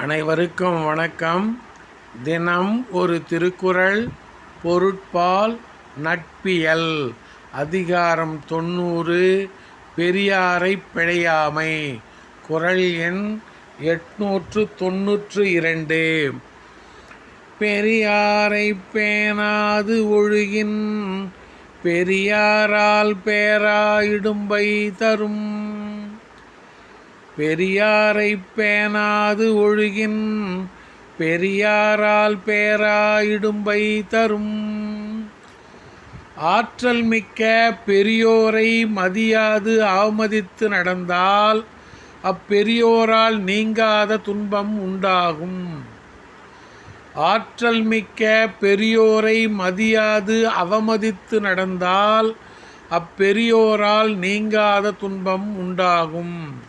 அனைவருக்கும் வணக்கம். தினம் ஒரு திருக்குறள் பொருட்பால் நட்பியல். அதிகாரம் தொண்ணூறு பெரியாரை பிழையாமை. குறள் எண் எட்நூற்று தொன்னூற்று இரண்டு. பெரியாரை பேணாது ஒழுகின் பெரியாரால் பேராயிடும்பை தரும். பெரியாரை பேணாது ஒழுகின் பெரியாரால் பேராயிடும்பை தரும். ஆற்றல் மிக்க பெரியோரை மதியாது அவமதித்து நடந்தால் அப்பெரியோரால் நீங்காத துன்பம் உண்டாகும். ஆற்றல் மிக்க பெரியோரை மதியாது அவமதித்து நடந்தால் அப்பெரியோரால் நீங்காத துன்பம் உண்டாகும்.